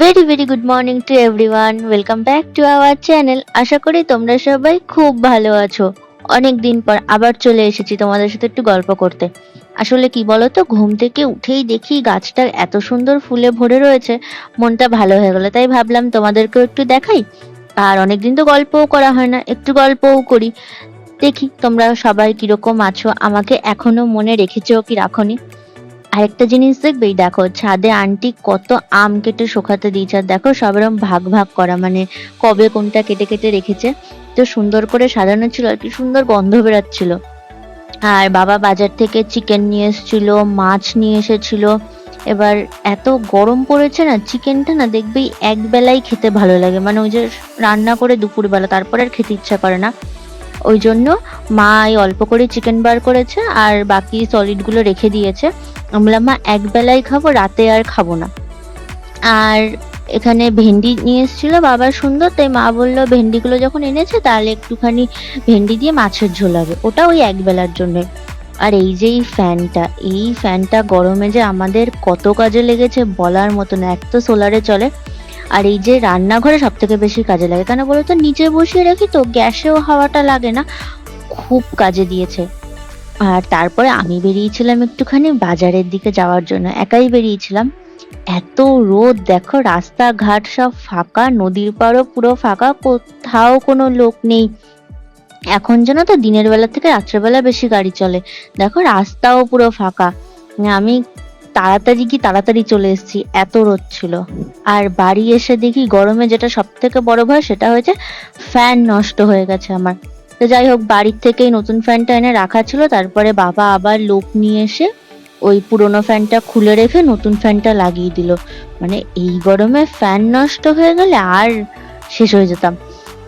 Very very good morning to everyone welcome back to our channel আশা করি তোমরা সবাই খুব ভালো আছো। অনেক দিন পর আবার চলে এসেছি তোমাদের সাথে একটু গল্প করতে। আসলে কি বলতো, ঘুম থেকে উঠেই দেখি গাছটা এত সুন্দর ফুলে ভরে রয়েছে। মনটা ভালো হয়ে গেলো, তাই ভাবলাম তোমাদেরকেও একটু দেখাই। আর অনেকদিন তো গল্পও করা হয় না, একটু গল্পও করি। দেখি তোমরা সবাই কীরকম আছো, আমাকে এখনও মনে রেখেছো কি রাখনি। আরেকটা জিনিস দেখবে দেখো, ছাদে আন্টি কত আম কেটে শুকাতে দিয়েছে। আর দেখো, সব এরকম ভাগ ভাগ করা মানে কবে কোনটা কেটে কেটে রেখেছে। তো সুন্দর করে সাজানো ছিল, আর কি সুন্দর গন্ধ বেরাচ্ছিল। আর বাবা বাজার থেকে চিকেন নিয়ে এসেছিল, মাছ নিয়ে এসেছিল। এবার এত গরম পড়েছে না, চিকেনটা না দেখবেই এক বেলাই খেতে ভালো লাগে। মানে ওই যে রান্না করে দুপুরবেলা, তারপর আর খেতে ইচ্ছা করে না। ওই জন্য মা এই অল্প করে চিকেন বার করেছে আর বাকি সলিডগুলো রেখে দিয়েছে। আমরা মা এক বেলাই খাব, রাতে আর খাব না। আর এখানে ভেন্ডি নিয়ে এসেছিল বাবা সুন্দর, তাই মা বলল, ভেন্ডিগুলো যখন এনেছে তাহলে একটুখানি ভেন্ডি দিয়ে মাছের ঝোল হবে। ওটা ওই এক বেলার জন্য। আর এই যে এই ফ্যানটা এই ফ্যানটা গরমে যে আমাদের কত কাজে লেগেছে বলার মতো না, এক তো সোলারে চলে। আর এই যে রান্নাঘরে সব থেকে বেশি কাজে লাগে, কেন বলো তো? নিচে বসিয়ে রাখি তো, গ্যাসেও হাওয়াটা লাগে না, খুব কাজে দিয়েছে। আর তারপরে আমি বেরিয়েছিলাম একটুখানি বাজারের দিকে যাওয়ার জন্য, একাই বেরিয়েছিলাম। এত রোদ, দেখো রাস্তাঘাট সব ফাঁকা, নদীর পাড়ও পুরো ফাঁকা, কোথাও কোনো লোক নেই। এখন যেন তো দিনের বেলা থেকে রাত্রেবেলা বেশি গাড়ি চলে, দেখো রাস্তাও পুরো ফাঁকা। আমি তাড়াতাড়ি কি তাড়াতাড়ি চলে এসেছি? এত রোদ ছিল। আর বাড়ি এসে দেখি গরমে যেটা সব থেকে বড় ভয়, সেটা হয়েছে ফ্যান নষ্ট হয়ে গেছে আমার। তো যাই হোক, বাড়ির থেকেই নতুন ফ্যানটা এনে রাখা ছিল। তারপরে বাবা আবার লোক নিয়ে এসে ওই পুরোনো ফ্যানটা খুলে রেখে নতুন ফ্যানটা লাগিয়ে দিল। মানে এই গরমে ফ্যান নষ্ট হয়ে গেলে আর শেষ হয়ে যেতাম।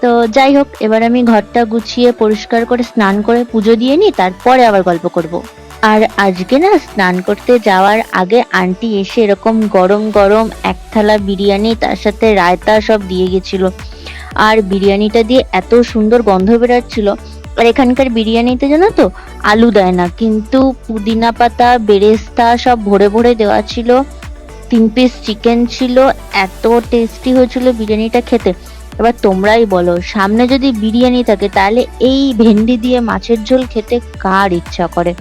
তো যাই হোক, এবার আমি ঘরটা গুছিয়ে পরিষ্কার করে স্নান করে পুজো দিয়ে নিই, তারপরে আবার গল্প করব। আর আজকে না স্নান করতে যাওয়ার আগে আন্টি এসে এরকম গরম গরম এক থালা বিরিয়ানি তার সাথে রায়তা সব দিয়ে গেছিল। আর বিরিয়ানিটা দিয়ে এত সুন্দর গন্ধ বেরাচ্ছিল। আর এখানকার বিরিয়ানিতে জানো তো আলু দেয় না, কিন্তু পুদিনা পাতা, বেরেস্তা সব ভরে ভরে দেওয়া ছিল। তিন পিস চিকেন ছিল, এত টেস্টি হয়েছিল বিরিয়ানিটা খেতে। এবার তোমরাই বলো, সামনে যদি বিরিয়ানি থাকে তাহলে এই ভেন্ডি দিয়ে মাছের ঝোল খেতে কার ইচ্ছা করে?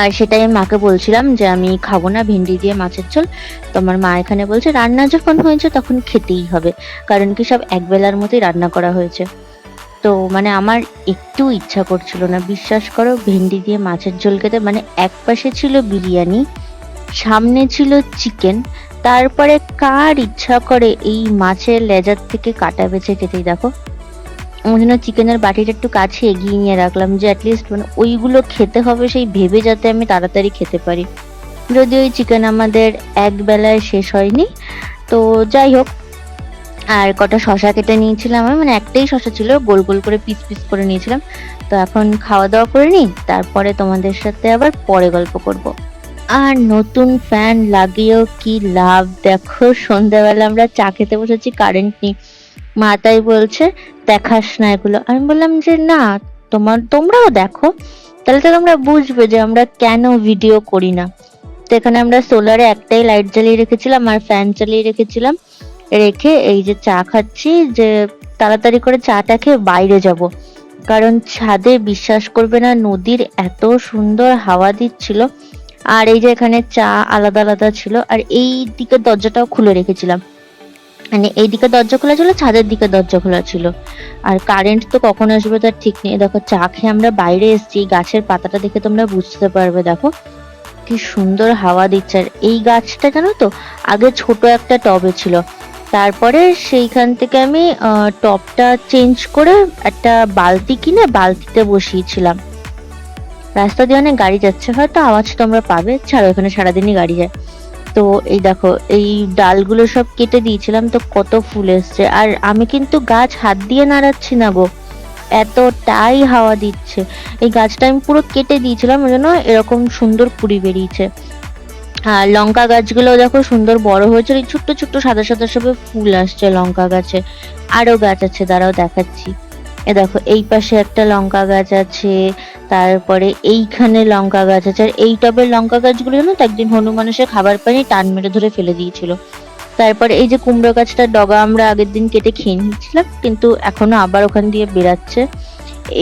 আর সেটাই আমি মাকে বলছিলাম যে আমি খাব না, ভেন্ডি দিয়ে মাছের ঝোল। তোমার মা এখানে বলছে, রান্না যখন হয়েছে তখন খেতেই হবে, কারণ কি সব একবেলার মতোই রান্না করা হয়েছে। তো মানে আমার একটু ইচ্ছা করছিল না, বিশ্বাস করো, ভেন্ডি দিয়ে মাছের ঝোল খেতে মানে এক পাশে ছিল বিরিয়ানি, সামনে ছিল চিকেন, তারপরে কার ইচ্ছা করে এই মাছের লেজার থেকে কাটা বেছে খেতেই দেখো। ওই জন্য চিকেনের বাটিটা একটু কাছে এগিয়ে নিয়ে রাখলাম যে অ্যাটলিস্ট মানে ওইগুলো খেতে হবে সেই ভেবে যাতে আমি তাড়াতাড়ি খেতে পারি। যদি ওই চিকেন আমাদের এক বেলায় শেষ হয়নি, তো যাই হোক, আর কটা শশা কেটে নিয়েছিলাম আমি মানে একটাই শশা ছিল, গোল গোল করে পিস পিস করে নিয়েছিলাম। তো এখন খাওয়া দাওয়া করে নিই, তারপরে তোমাদের সাথে আবার পরে গল্প করব। আর নতুন ফ্যান লাগিয়েও কি লাভ? দেখো সন্ধ্যাবেলা আমরা চা খেতে বসেছি কারেন্ট নেই। মাতাই বলছে, দেখাস না এগুলো। আমি বললাম যে, না, তোমার, তোমরাও দেখো। তাহলে তো তোমরা বুঝবে যে আমরা কেন ভিডিও করি না। তো এখানে আমরা সোলারে একটাই লাইট জ্বালিয়ে রেখেছিলাম আর ফ্যান চালিয়ে রেখেছিলাম। রেখে এই যে চা খাচ্ছি, যে তাড়াতাড়ি করে চাটা খেয়ে বাইরে যাব। কারণ ছাদে বিশ্বাস করবে না, নদীর এত সুন্দর হাওয়া দিচ্ছিল। আর এই যে এখানে চা আলাদা আলাদা ছিল। আর এই দিকের দরজাটাও খুলে রেখেছিলাম। মানে এই দিকে দরজা খোলা ছিল, ছাদের দিকে দরজা খোলা ছিল। আর কারেন্ট তো কখন আসবে তার ঠিক নেই। দেখো, চা খেয়ে আমরা বাইরে এসেছি, গাছের পাতাটা দেখে তোমরা বুঝতে পারবে, দেখো। কি সুন্দর হাওয়া দিচ্ছে। আর এই গাছটা জানো তো, আগে ছোট একটা টবে ছিল। তারপরে সেইখান থেকে আমি টবটা চেঞ্জ করে একটা বালতি কিনে বালতিতে বসিয়েছিলাম। রাস্তা দিয়ে অনেক গাড়ি যাচ্ছে, হয়তো আওয়াজ তোমরা পাবে। ছাড়ো, এখানে সারাদিনই গাড়ি যায়। তো এই দেখো, এই ডালগুলো সব কেটে দিয়েছিলাম তো কত ফুল এসছে। আর আমি কিন্তু গাছ হাত দিয়ে নাড়াচ্ছি না গো, এতটাই হাওয়া দিচ্ছে। এই গাছটা আমি পুরো কেটে দিয়েছিলাম ওই জন্য এরকম সুন্দর কুড়ি বেরিয়েছে। আর লঙ্কা গাছগুলো দেখো সুন্দর বড় হয়েছে ছোট্ট ছোট্ট সাদা সাদা সবে ফুল আসছে লঙ্কা গাছে। আরও গাছ আছে, দাঁড়াও দেখাচ্ছি। এ দেখো, এই পাশে একটা লঙ্কা গাছ আছে, তারপরে এইখানে লঙ্কা গাছ আছে, আর এই টবের লঙ্কা গাছগুলো তো, একদিন হনুমান এসে খাবার পানি টান মেরে ধরে ফেলে দিয়েছিল। তারপরে এই যে কুমড়ো গাছটার ডগা আমরা আগের দিন কেটে খেয়ে নিয়েছিলাম, কিন্তু এখনও আবার ওখান দিয়ে বেরাচ্ছে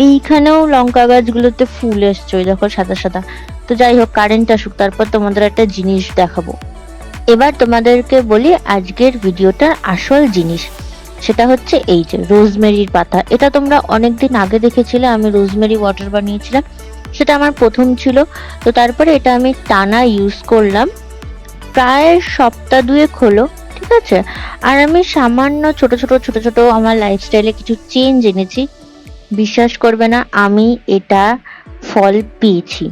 এইখানেও লঙ্কা গাছগুলোতে ফুল এসছে, ওই দেখো সাদা সাদা। তো যাই হোক কারেন্ট আসুক, তারপর তোমাদের একটা জিনিস দেখাবো। এবার তোমাদেরকে বলি আজকের ভিডিওটার আসল জিনিস। সেটা হচ্ছে এই যে রোজমেরির পাতা। এটা তোমরা অনেকদিন আগে দেখেছিলে, আমি রোজমেরি ওয়াটার বানিয়েছিলাম। সেটা আমার প্রথম ছিল। তো তারপরে এটা আমি টানা ইউজ করলাম। প্রায় সপ্তাহ দুয়েক হলো, ঠিক আছে? আর আমি সামান্য ছোট ছোট ছোট ছোট আমার লাইফস্টাইলে কিছু চেঞ্জ এনেছি। বিশ্বাস করবে না, আমি এটা ফল পেয়েছি।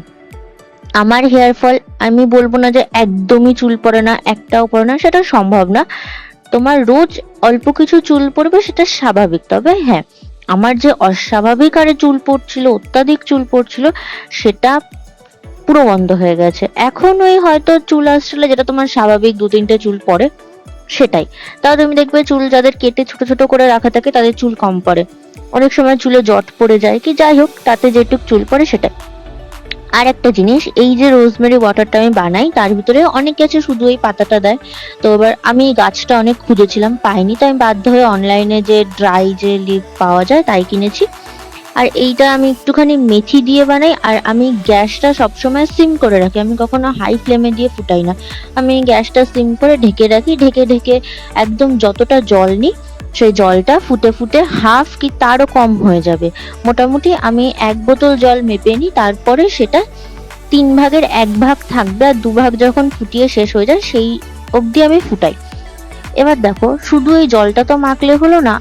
আমার হেয়ার ফল আমি বলব না যে একদমই চুল পড়ে না, একটাও পড়ে না, সেটা সম্ভব না। তোমার রোজ অল্প কিছু চুল পড়বে, সেটা স্বাভাবিক। তবে হ্যাঁ আমার যে অস্বাভাবিক আরে চুল পড়ছিল, অত্যাধিক চুল পড়ছিল, সেটা পুরো বন্ধ হয়ে গেছে। এখন ওই হয়তো চুল আসছিল যেটা তোমার স্বাভাবিক দু তিনটে চুল পড়ে, সেটাই। তাও তুমি দেখবে চুল যাদের কেটে ছোট ছোট করে রাখা থাকে, তাদের চুল কম পড়ে। অনেক সময় চুলে জট পড়ে যায়, কি যাই হোক, তাতে যেটুক চুল পড়ে, সেটাই। আর একটা জিনিস, এই যে রোজমেরি ওয়াটারটা আমি বানাই, তার ভিতরে অনেক কিছু শুধু এই পাতাটা দেয়। তো এবার আমি গাছটা অনেক খুঁজেছিলাম, পাইনি, তো আমি বাধ্য হয়ে অনলাইনে যে ড্রাই যে লিপ পাওয়া যায়, তাই কিনেছি। আর এইটা আমি একটুখানি মেথি দিয়ে বানাই, আর আমি গ্যাসটা সবসময় সিম করে রাখি, আমি কখনো হাই ফ্লেমে দিয়ে ফুটাই না। আমি গ্যাসটা সিম করে ঢেকে রাখি, ঢেকে ঢেকে একদম যতটা জল নিই সেই জলটা ফুটে ফুটে হাফ কি তারও কম হয়ে যাবে। মোটামুটি আমি এক বোতল জল মেপে নিই, তারপরে সেটা তিন ভাগের এক ভাগ থাকবে আর দু ভাগ যখন ফুটিয়ে শেষ হয়ে যায়, সেই অবধি আমি ফুটাই। এবার দেখো, শুধু এই জলটা তো মাখলে হলো না,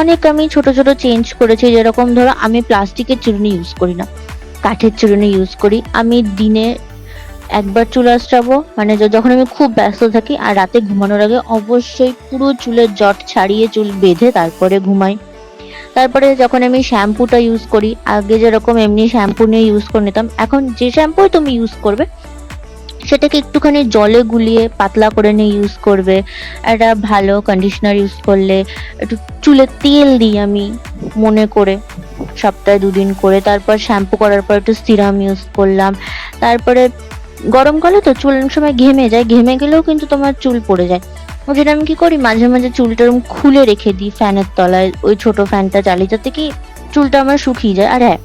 অনেক আমি ছোট ছোট চেঞ্জ করেছি, যেরকম ধরো আমি প্লাস্টিকের চিরুনি ইউজ করি না। কাঠের চিরুনি ইউজ করি। আমি দিনে একবার চুল আঁচড়াবো মানে যখন আমি খুব ব্যস্ত থাকি আর রাতে ঘুমানোর আগে অবশ্যই পুরো চুলের জট ছাড়িয়ে চুল বেঁধে তারপরে ঘুমাই। তারপরে যখন আমি শ্যাম্পুটা ইউজ করি, আগে যেরকম এমনি শ্যাম্পু নিয়ে ইউজ করে নিতাম, এখন যে শ্যাম্পু তুমি ইউজ করবে, সেটাকে একটুখানি জলে গুলিয়ে পাতলা করে নিয়ে ইউজ করবে। একটা ভালো কন্ডিশনার ইউজ করলে একটু চুলে তেল দিই আমি মনে করে, সপ্তাহে দুদিন করে। তারপর শ্যাম্পু করার পর একটু সিরাম ইউজ করলাম। তারপরে গরমকালে তো চুল সময় ঘেমে যায়। ঘেমে গেলেও কিন্তু তোমার চুল পড়ে যায়। ওই জন্য আমি কি করি, মাঝে মাঝে চুলটা এরকম খুলে রেখে দিই ফ্যানের তলায়, ওই ছোট ফ্যানটা চালিয়ে যাতে কি চুলটা আমার শুকিয়ে যায়। আর হ্যাঁ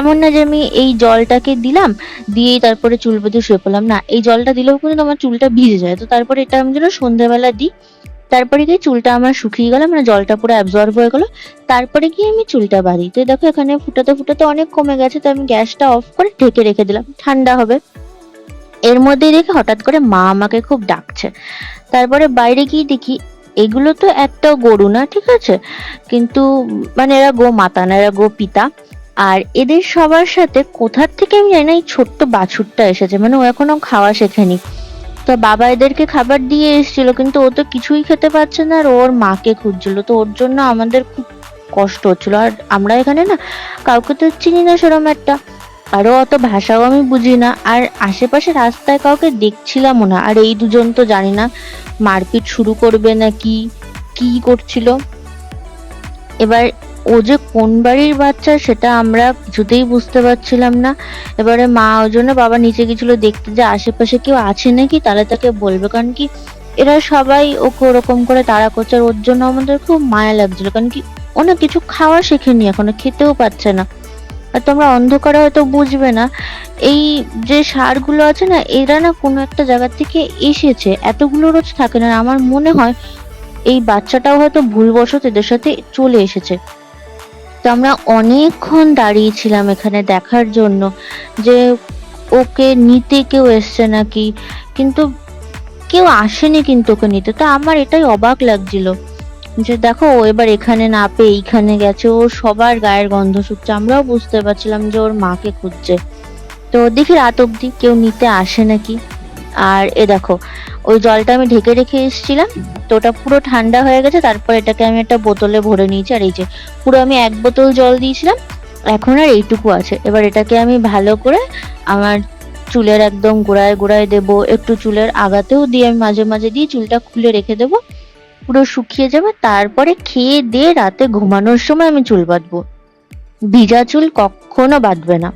এমন না যে আমি এই জলটাকে দিলাম, দিয়েই তারপরে চুল বেঁধে শুয়ে পড়লাম। না, এই জলটা দিলেও কিন্তু আমার চুলটা ভিজে যায়। তো তারপরে এটা আমি যেন সন্ধ্যাবেলা দিই, তারপরে গিয়ে চুলটা আমার শুকিয়ে গেল মানে জলটা পুরো অ্যাবজর্ব হয়ে গেল। তারপরে গিয়ে আমি চুলটা বাঁধি। তো দেখো, এখানে ফুটাতে ফুটাতে অনেক কমে গেছে, তো আমি গ্যাসটা অফ করে ঢেকে রেখে দিলাম। ঠান্ডা হবে। এর মধ্যেই দেখি হঠাৎ করে মা আমাকে খুব ডাকছে। তারপরে বাইরে গিয়ে দেখি, এগুলো তো একটা গরু না, ঠিক আছে? কিন্তু মানে এরা গো মাতা না, এরা গো পিতা। আর এদের সবার সাথে কোথার থেকে আমি জানি না, এই ছোট্ট বাছুরটা এসেছে মানে ও এখনও খাওয়া শেখেনি। তো বাবা এদেরকে খাবার দিয়ে এসেছিল, কিন্তু ও তো কিছুই খেতে পারছে না, আর ওর মাকে খুঁজছিল। তো ওর জন্য আমাদের খুব কষ্ট হচ্ছিল। আর আমরা এখানে না, কাউকে তো চিনি না সেরকম একটা। আরও অত ভাষাও আমি বুঝি না, আর আশেপাশে রাস্তায় কাউকে দেখছিলামও না। আর এই দুজন তো জানি না মারপিট শুরু করবে নাকি, কি করছিল। এবার ও যে কোন বাড়ির বাচ্চা সেটা আমরা কিছুতেই বুঝতে পারছিলাম না। এবারে মা ওই জন্য বাবা নিচে গেছিল দেখতে যে আশেপাশে কেউ আছে নাকি, তাহলে তাকে বলবে। কারণ কি এরা সবাই ওকে ওরকম করে তাড়া করছে ওর জন্য আমাদের খুব মায়া লাগছিল। কারণ কি ও না কিছু খাওয়া শেখেনি, এখনও খেতেও পাচ্ছে না। আর তোমরা অন্ধকারে হয়তো বুঝবে না, এই যে সারগুলো আছে না, এরা না কোনো একটা জায়গা থেকে এসেছে। এতগুলো রোজ থাকে না। আমার মনে হয় এই বাচ্চাটাও হয়তো ভুলবশত এদের সাথে চলে এসেছে। তো আমরা অনেকক্ষণ দাঁড়িয়েছিলাম এখানে দেখার জন্য যে ওকে নিতে কেউ এসছে নাকি, কিন্তু কেউ আসেনি কিন্তু ওকে নিতে। তো আমার এটাই অবাক লাগছিল। যে দেখো, ও এবার এখানে না পেয়ে এইখানে গেছে। ও সবার গায়ের গন্ধ শুকছে। আমরাও বুঝতে পারছিলাম যে ওর মাকে খুঁজছে। তো দেখি রাত অব্দি কেউ নিতে আসে নাকি? আর এ দেখো, ওই জলটা আমি ঢেকে রেখে এসেছিলাম। তো ওটা পুরো ঠান্ডা হয়ে গেছে। তারপর এটাকে আমি একটা বোতলে ভরে নিয়েছি। আর এই যে, পুরো আমি এক বোতল জল দিয়েছিলাম। এখন আর এইটুকু আছে। এবার এটাকে আমি ভালো করে আমার চুলের একদম গোড়ায় গোড়ায় দেব। একটু চুলের আগাতেও দিয়ে আমি মাঝে মাঝে দিয়ে চুলটা খুলে রেখে দেবো। পুরো শুকিয়ে যাবে, তারপরে খেয়ে দিয়ে রাতে ঘুমানোর সময় আমি চুল বাঁধবো। ভিজা চুল কখনো বাঁধবে না।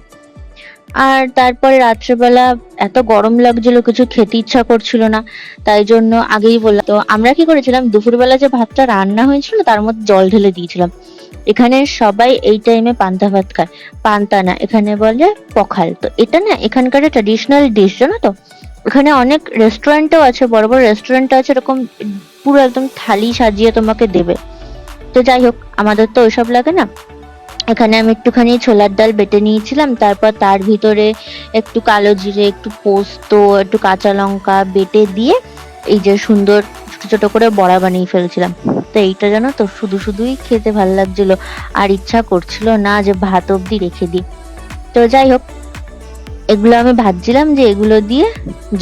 আর তারপরে রাত্রেবেলা এত গরম লাগছিল, কিছু খেতে ইচ্ছা করছিল না, তাই জন্য আগেই বললাম। তো আমরা কি করেছিলাম, দুপুরবেলা যে ভাতটা রান্না হয়েছিল, তার মধ্যে জল ঢেলে দিয়েছিলাম। এখানে সবাই এই টাইমে পান্তা ভাত খায়, পান্তা না, এখানে বলে পখাল। তো এটা না, এখানকার ট্র্যাডিশনাল ডিশ জানো তো? এখানে অনেক রেস্টুরেন্টও আছে, বড় বড় রেস্টুরেন্ট আছে, এরকম পুরো একদম থালি সাজিয়ে তোমাকে দেবে। তো যাই হোক, আমাদের তো ওইসব লাগে না। এখানে আমি একটুখানি ছোলার ডাল বেটে নিয়েছিলাম, তারপর তার ভিতরে একটু কালো জিরে, একটু পোস্ত, একটু কাঁচা লঙ্কা বেটে দিয়ে এই যে সুন্দর ছোট ছোট করে বড়া বানিয়ে ফেলছিলাম। তো এইটা জানো তো শুধু শুধুই খেতে ভালো লাগছিল, আর ইচ্ছা করছিল না যে ভাত অবধি রেখে দিই। তো যাই হোক এগুলো আমি ভাবছিলাম যে এগুলো দিয়ে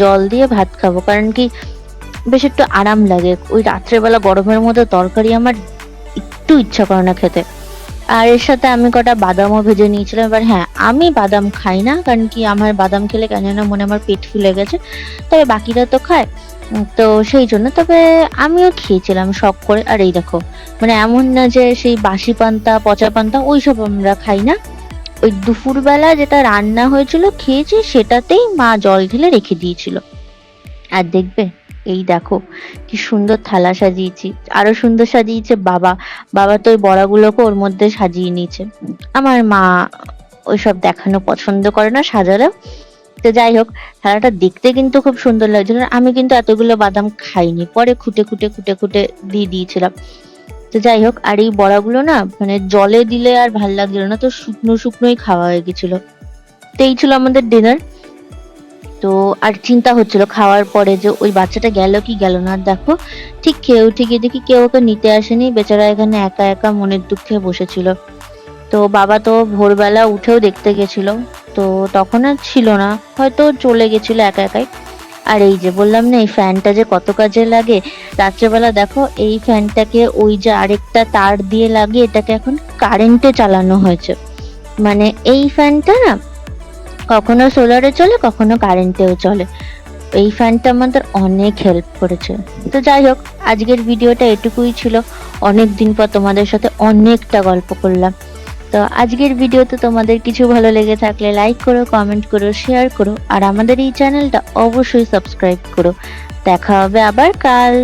জল দিয়ে ভাত খাব। কারণ কি, বেশ একটু আরাম লাগে। ওই রাত্রেবেলা গরমের মধ্যে তরকারি আমার একটু ইচ্ছা করে না খেতে। আর এর সাথে আমি কটা বাদামও ভেজে নিয়েছিলাম। এবার হ্যাঁ আমি বাদাম খাই না, কারণ কি আমার বাদাম খেলে কেন না মনে আমার পেট ফুলে গেছে। তবে বাকিরা তো খায়। তো সেই জন্য তবে আমিও খেয়েছিলাম শখ করে। আর এই দেখো মানে এমন না যে সেই বাসি পান্তা, পচা পান্তা, ওইসব আমরা খাই না। ওই দুপুরবেলা যেটা রান্না হয়েছিল, খেয়েছি, সেটাতেই মা জল ঢেলে রেখে দিয়েছিল। আর দেখবে, এই দেখো, কি সুন্দর থালা সাজিয়েছি। আরও সুন্দর সাজিয়েছে বাবা। বাবা তো ওই বড়াগুলোকে ওর মধ্যে সাজিয়ে নিয়েছে। আমার মা ওইসব দেখানো পছন্দ করে না, সাজালেও। তো যাই হোক, থালাটা দেখতে কিন্তু খুব সুন্দর লাগছিল। আমি কিন্তু এতগুলো বাদাম খাইনি। পরে খুঁটে খুঁটে খুঁটে খুঁটে দিয়ে দিয়েছিলাম। তো যাই হোক, আর এই বড়াগুলো না মানে জলে দিলে আর ভালো লাগছিল না, তো শুকনো শুকনোই খাওয়া হয়ে গেছিল। তো এই ছিল আমাদের ডিনার তো আর চিন্তা হচ্ছিল খাওয়ার পরে যে ওই বাচ্চাটা গেল কি গেল না দেখো, ঠিক খেয়ে উঠে গিয়ে দেখি কেউ ওকে নিতে আসেনি, বেচারা এখানে একা একা মনের দুঃখে বসেছিল। তো বাবা তো ভোরবেলা উঠেও দেখতে গেছিল, তো তখন আর ছিল না, হয়তো চলে গেছিল একা একাই। আর এই যে বললাম না, এই ফ্যানটা যে কত কাজে লাগে, রাত্রেবেলা দেখো, এই ফ্যানটাকে ওই যে আরেকটা তার দিয়ে লাগিয়ে এটাকে এখন কারেন্টে চালানো হয়েছে। মানে এই ফ্যানটা না, কখনো সোলারে চলে, কখনো কারেন্টেও চলে। এই ফ্যানটা আমাদের অনেক হেল্প করেছে। তো যাই হোক, আজকের ভিডিওটা এটুকুই ছিল। অনেক দিন পর তোমাদের সাথে অনেকটা গল্প করলাম। তো আজকের ভিডিওতে তোমাদের কিছু ভালো লেগে থাকলে লাইক করো কমেন্ট করো শেয়ার করো, আর আমাদের এই চ্যানেলটা অবশ্যই সাবস্ক্রাইব করো। দেখা হবে আবার, কাল।